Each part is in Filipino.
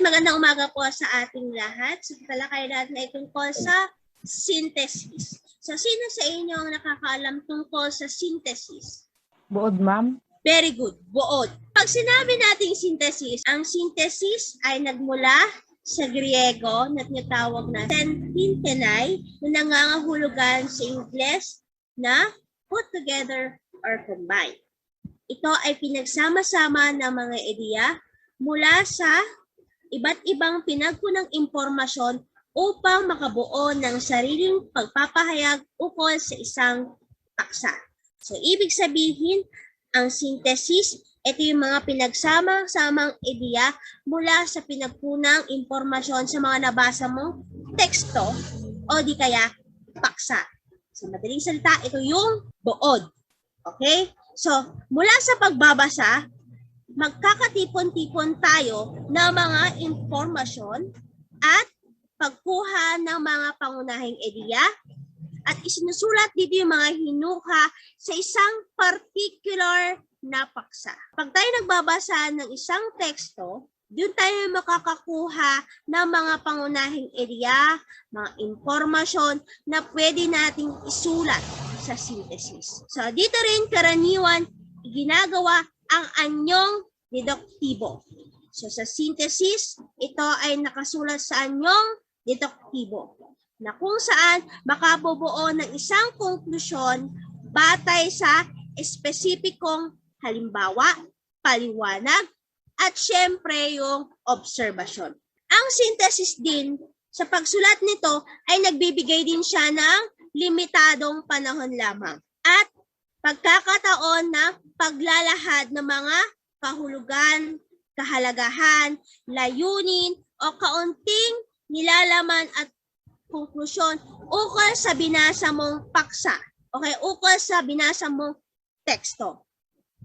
Magandang umaga po sa ating lahat. So, talakay natin ay tungkol sa synthesis. So, sino sa inyo ang nakakaalam tungkol sa synthesis? Buod, ma'am. Very good. Buod. Pag sinabi nating synthesis, ang synthesis ay nagmula sa Griego na tinatawag na syntenai na nangangahulugan sa Ingles na put together or combine. Ito ay pinagsama-sama ng mga ideya mula sa iba't ibang pinagpunang impormasyon upang makabuo ng sariling pagpapahayag ukol sa isang paksa. So, ibig sabihin, ang synthesis, ito yung mga pinagsama-samang ideya mula sa pinagpunang impormasyon sa mga nabasa mong teksto o di kaya paksa. Sa madaling salita, ito yung buod. Okay? So, mula sa pagbabasa, magkakatipon-tipon tayo ng mga impormasyon at pagkuha ng mga pangunahing ideya at isinusulat dito yung mga hinuha sa isang particular na paksa. Pag tayo nagbabasa ng isang teksto, doon tayo makakakuha ng mga pangunahing ideya, mga impormasyon na pwede nating isulat sa synthesis. So dito rin karaniwan ginagawa ang anyong deduktibo. So sa synthesis, ito ay nakasulat sa anyong deduktibo na kung saan makabubuo ng isang konklusyon batay sa espesipikong halimbawa, paliwanag, at syempre yung obserbasyon. Ang synthesis din, sa pagsulat nito ay nagbibigay din siya ng limitadong panahon lamang at pagkakataon na paglalahad ng mga kahulugan, kahalagahan, layunin, o kaunting nilalaman at konklusyon ukol sa binasa mong paksa. Okay, ukol sa binasa mong teksto.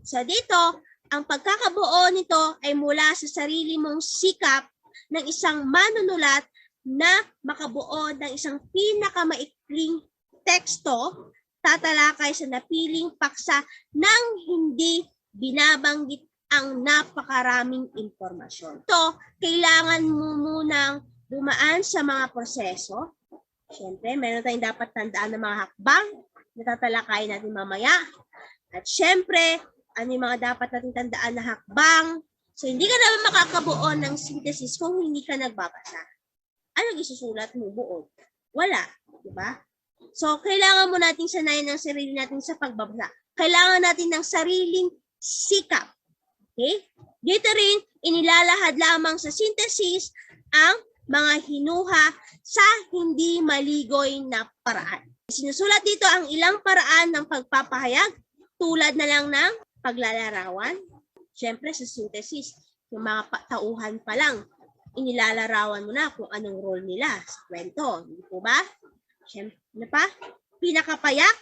So dito, ang pagkakabuo nito ay mula sa sarili mong sikap ng isang manunulat na makabuo ng isang pinakamaikling teksto tatalakay sa napiling paksa nang hindi binabanggit ang napakaraming impormasyon. Ito, kailangan mo munang dumaan sa mga proseso. Siyempre, meron tayong dapat tandaan ng mga hakbang na tatalakayin natin mamaya. At siyempre, ano yung mga dapat natin tandaan na hakbang. So, hindi ka naman makakabuo ng synthesis kung hindi ka nagbabasa. Anong isusulat mo buod? Wala. Di ba? So, kailangan mo nating sanayin ang sarili natin sa pagbabasa. Kailangan natin ng sariling sikap. Okay? Dito rin, inilalahad lamang sa synthesis ang mga hinuha sa hindi maligoy na paraan. Sinusulat dito ang ilang paraan ng pagpapahayag tulad na lang ng paglalarawan. Siyempre sa synthesis, yung mga tauhan pa lang, inilalarawan mo na kung anong role nila sa kwento. Hindi po ba? Siyempre, ano pa? Pinakapayak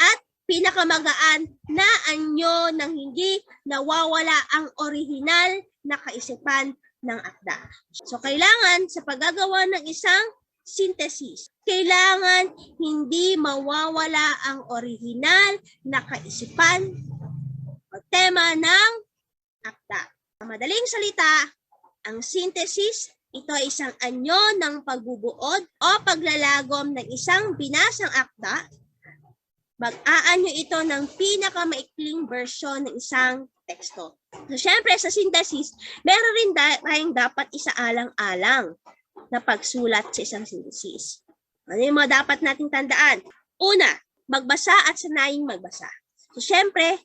at pinakamagaan na anyo ng hindi nawawala ang orihinal na kaisipan ng akda. So, kailangan sa paggagawa ng isang synthesis, kailangan hindi mawawala ang orihinal na kaisipan o tema ng akda. Sa madaling salita, ang synthesis, ito ay isang anyo ng pagbubuod o paglalagom ng isang binasang akda. Mag-aanyo ito ng pinakamaikling version ng isang teksto. So, syempre, sa synthesis, meron rin da- tayong dapat isaalang-alang na pagsulat sa isang synthesis. Ano yung mga dapat nating tandaan? Una, magbasa at sanaying magbasa. So, syempre,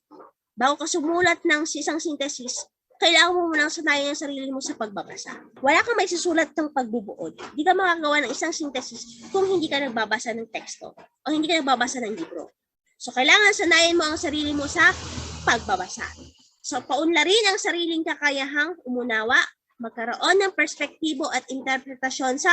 bago ka sumulat ng isang synthesis, kailangan mo munang sanayin ang sarili mo sa pagbabasa. Wala kang may susulat ng pagbubuod. Hindi ka makagawa ng isang synthesis kung hindi ka nagbabasa ng teksto o hindi ka nagbabasa ng libro. So, kailangan sanayin mo ang sarili mo sa pagbabasa. So, paunlarin ang sariling kakayahang umunawa, magkaroon ng perspektibo at interpretasyon sa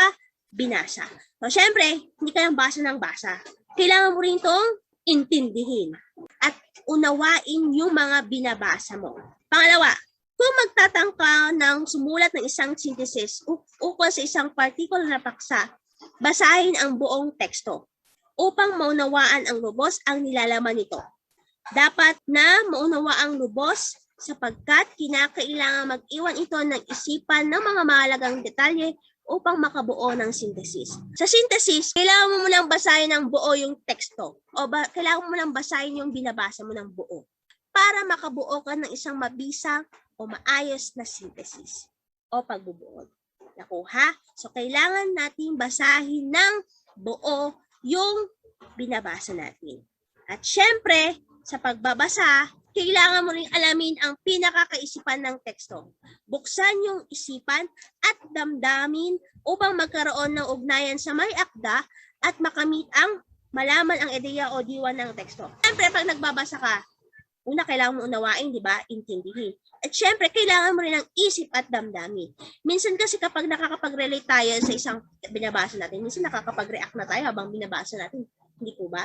binasa. So, syempre, hindi ka lang basa ng basa. Kailangan mo rin itong intindihin at unawain yung mga binabasa mo. Pangalawa, kung magtatangka ng sumulat ng isang synthesis ukol sa isang particular na paksa, basahin ang buong teksto upang maunawaan ang lubos ang nilalaman nito. Dapat na maunawa ang lubos sapagkat kinakailangan mag-iwan ito ng isipan ng mga mahalagang detalye upang makabuo ng synthesis. Sa synthesis, kailangan mo munang basahin ng buo yung teksto o ba, kailangan mo munang basahin yung binabasa mo ng buo para makabuo ka ng isang mabisa o maayos na synthesis o pagbubuod. Nakuha? So, kailangan natin basahin ng buo yung binabasa natin. At syempre, sa pagbabasa, kailangan mo rin alamin ang pinakakaisipan ng teksto. Buksan yung isipan at damdamin upang magkaroon ng ugnayan sa may akda at makamit ang malaman ang ideya o diwa ng teksto. Siyempre, pag nagbabasa ka, una kailangan mo unawain, di ba? Intindihin. At syempre, kailangan mo rin ng isip at damdamin. Minsan kasi kapag nakakapag-relate tayo sa isang binabasa natin, minsan nakakapag-react na tayo habang binabasa natin. Hindi po ba?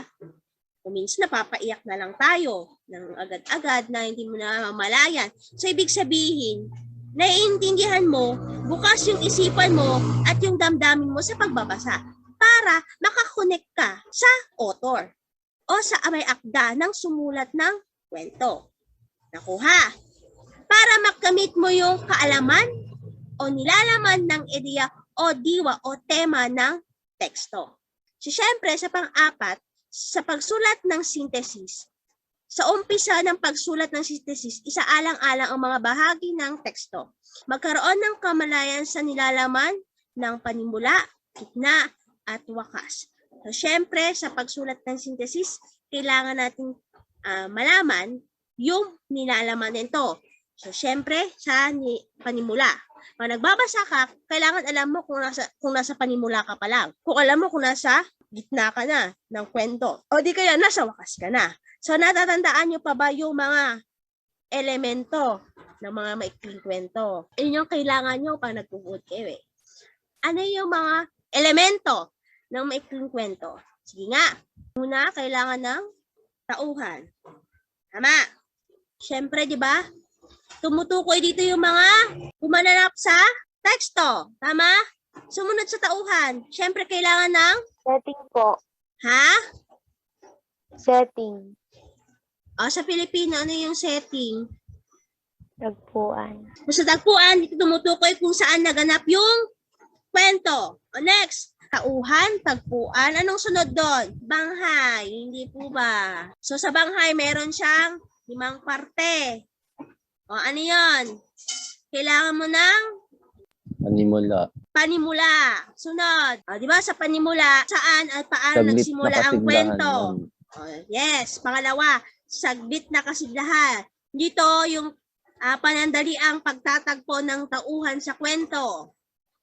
O minsan napapaiyak na lang tayo ng agad-agad na hindi mo na mamalayan. So, ibig sabihin, naiintindihan mo, bukas yung isipan mo at yung damdamin mo sa pagbabasa para makakonect ka sa author o sa may akda ng sumulat ng kwento. Nakuha. Para makamit mo yung kaalaman o nilalaman ng ideya o diwa o tema ng teksto. So, syempre, sa pang-apat, sa pagsulat ng synthesis, sa umpisa ng pagsulat ng synthesis, isaalang-alang ang mga bahagi ng teksto. Magkaroon ng kamalayan sa nilalaman ng panimula, gitna, at wakas. So, syempre, sa pagsulat ng synthesis, kailangan natin ah, malaman yung nilalaman nito. So, syempre, sa ni, panimula. Pag nagbabasa ka, kailangan alam mo kung nasa, kung nasa panimula ka pa lang. Kung alam mo kung nasa gitna ka na ng kwento. O di kaya nasa wakas ka na. So natatandaan nyo pa ba yung mga elemento ng mga maikling kwento? Yun yung kailangan nyo pag nagpupunod kayo eh. Ano yung mga elemento ng maikling kwento? Sige nga. Una, kailangan ng tauhan. Tama. Siyempre, di ba? Tumutukoy dito yung mga kumananap sa teksto. Tama? Sumunod sa tauhan. Siyempre, kailangan ng Setting po. Ha? Setting. O, sa Filipino, ano yung setting? Tagpuan. Sa tagpuan, dito tumutukoy kung saan naganap yung kwento. O, next. Tauhan, tagpuan. Anong sunod doon? Banghay. Hindi po ba? So, sa banghay, meron siyang limang parte. O, ano yon? Kailangan mo ng Panimula. panimula. Sunod. O, di ba sa panimula, saan at paano Saglit na nagsimula ang kasiglahan, kwento? Oh, yes. Pangalawa, saglit na kasiglahan. Dito, yung ah, panandali ang pagtatagpo ng tauhan sa kwento.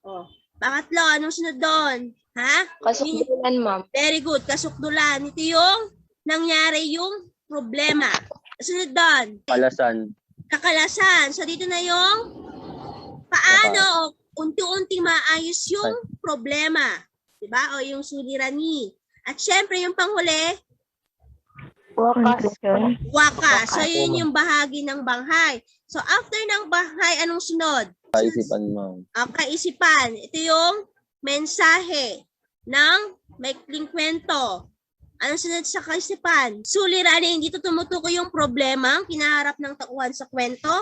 Oh. Pangatlo, anong sunod doon? Ha? Kasukdulan, ma'am. Very good. Kasukdulan. Ito yung nangyari yung problema. Sunod doon, Kalasan. kakalasan. So, dito na yung paano o unti-unti maayos yung problema. Diba? O yung sulirani. At syempre, yung panghuli, Wakas. Waka. So, yun yung bahagi ng banghay. So, after ng banghay, anong sunod? Kaisipan, ma'am. Ang kaisipan. Ito yung mensahe ng maikling kwento. Anong sunod sa kaisipan? Suliranin. Dito tumutukoy yung problema, ang kinaharap ng tauhan sa kwento.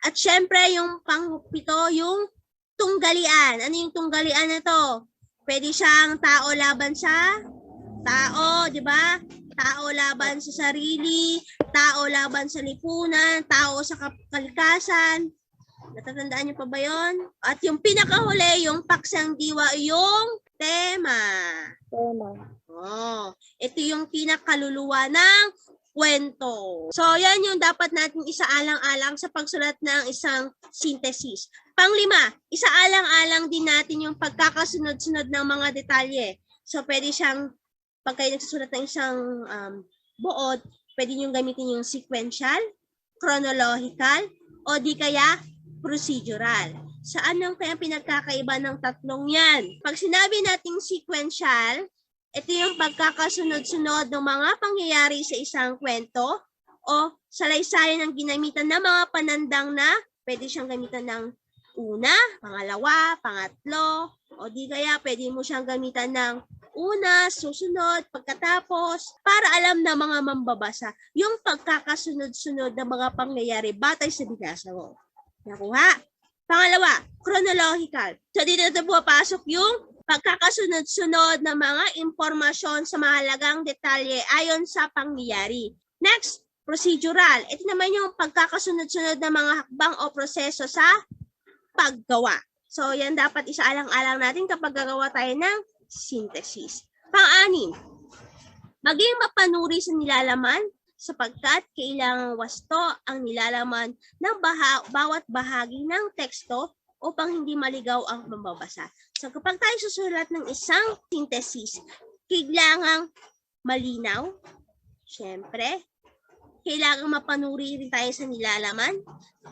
At syempre, yung pangpito, yung tunggalian. Ano yung tunggalian na to? Pwede siyang tao laban sa tao, di ba? Tao laban sa sarili, tao laban sa lipunan, tao sa kalikasan. Natatandaan niyo pa ba yon? At yung pinakahuli, yung paksang diwa, yung tema. Oh, ito yung pinakaluluwa ng kwento. So, yan yung dapat natin isaalang-alang sa pagsulat ng isang synthesis. Panglima, isaalang-alang din natin yung pagkakasunod-sunod ng mga detalye. So, pwede siyang, pag kayo nagsusulat ng isang um, buod, pwede nyo gamitin yung sequential, chronological, o di kaya procedural. Saan ang kaya pinagkakaiba ng tatlong yan? Pag sinabi nating sequential, ito yung pagkakasunod-sunod ng mga pangyayari sa isang kwento o salaysay ng ginamitan ng mga panandang na pwede siyang gamitan ng una, pangalawa, pangatlo, o di kaya pwede mo siyang gamitan ng una, susunod, pagkatapos, para alam na mga mambabasa yung pagkakasunod-sunod ng mga pangyayari batay sa binasa mo. Nakuha? Pangalawa, chronological. So dito na pumapasok yung pagkakasunod-sunod ng mga impormasyon sa mahalagang detalye ayon sa pangyayari. Next, procedural. Ito naman yung pagkakasunod-sunod ng mga hakbang o proseso sa paggawa. So, yan dapat isaalang-alang natin kapag gagawa tayo ng synthesis. Pang-anim, maging mapanuri sa nilalaman sapagkat kailangang wasto ang nilalaman ng baha- bawat bahagi ng teksto upang hindi maligaw ang mambabasa. So kapag tayo susulat ng isang synthesis, kailangang malinaw, syempre, kailangang mapanuri rin tayo sa nilalaman.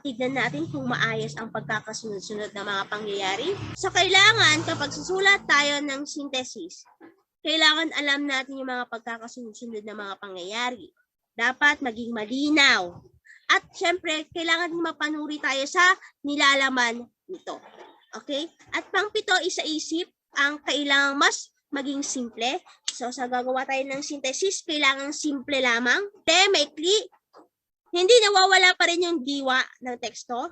Tignan natin kung maayos ang pagkakasunod-sunod ng mga pangyayari. So kailangan kapag susulat tayo ng synthesis, kailangan alam natin yung mga pagkakasunod-sunod ng mga pangyayari. Dapat maging malinaw. At syempre, kailangan mapanuri tayo sa nilalaman nito. Okay? At pangpito, isa-isip ang kailangang mas maging simple. So, sa gagawa tayo ng synthesis, kailangan simple lamang. Te, maikli. Hindi nawawala pa rin yung diwa ng teksto.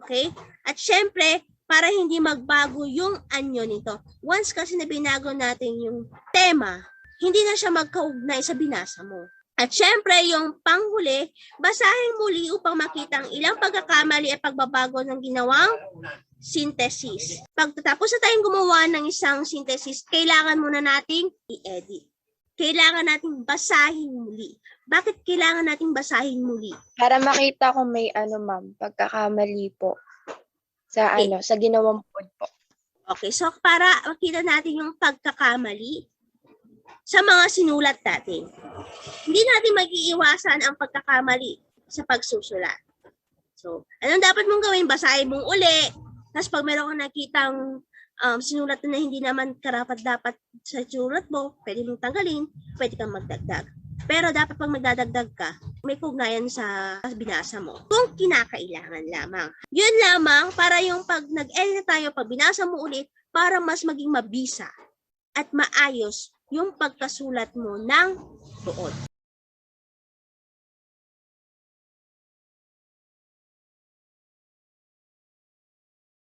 Okay? At syempre, para hindi magbago yung anyo nito. Once kasi na binago natin yung tema, hindi na siya magkaugnay sa binasa mo. At syempre, yung panghuli, basahin muli upang makita ang ilang pagkakamali at pagbabago ng ginawang synthesis. Pagtatapos na tayong gumawa ng isang synthesis, kailangan muna nating i-edit. Kailangan nating basahin muli. Bakit kailangan nating basahin muli? Para makita kung may ano, ma'am, pagkakamali po sa Okay. ano, sa ginawang pod po. Okay, so para makita natin yung pagkakamali sa mga sinulat natin. Hindi natin mag-iiwasan ang pagkakamali sa pagsusulat. So, anong dapat mong gawin? Basahin mong uli. Tapos pag meron kang nakitang um, sinulat na hindi naman karapat-dapat sa sinulat mo, pwede mong tanggalin, pwede kang magdagdag. Pero dapat pag magdadagdag ka, may kugnayan sa binasa mo. Kung kinakailangan lamang. Yun lamang para yung pag nag-edit tayo, pag binasa mo ulit, para mas maging mabisa at maayos yung pagkasulat mo ng doon.